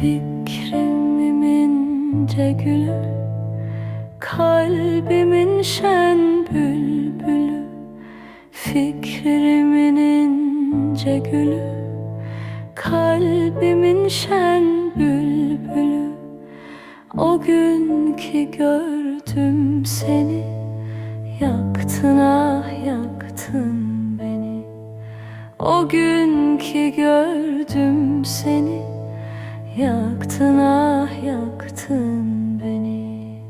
Fikrimin ince gülü Kalbimin şen bülbülü. Fikrimin ince Kalbimin şen bülbülü. O gün ki gördüm seni. Yaktın ah yaktın beni. O gün ki gördüm seni. Yaktın ah yaktın beni.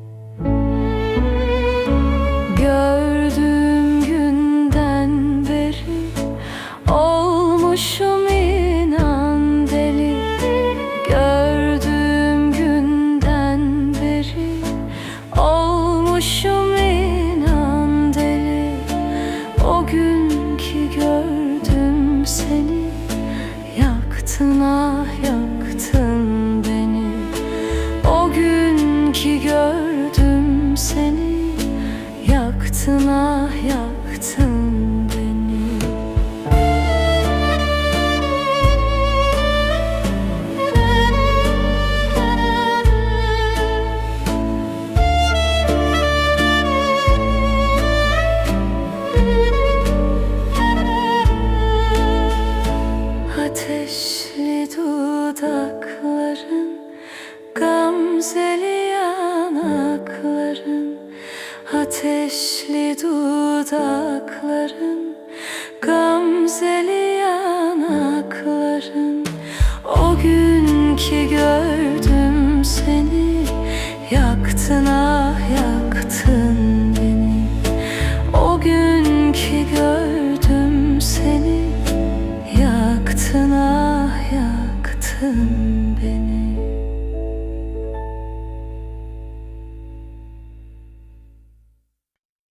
Gördüğüm günden beri Olmuşum Olmuşum inan deli. O gün ki gördüm seni Yaktın ah yaktın beni. O gün ki gördüm seni Yaktın ah yaktın Ateşli dudakların Gamzeli yanakların Ateşli dudakların Gamzeli 疼。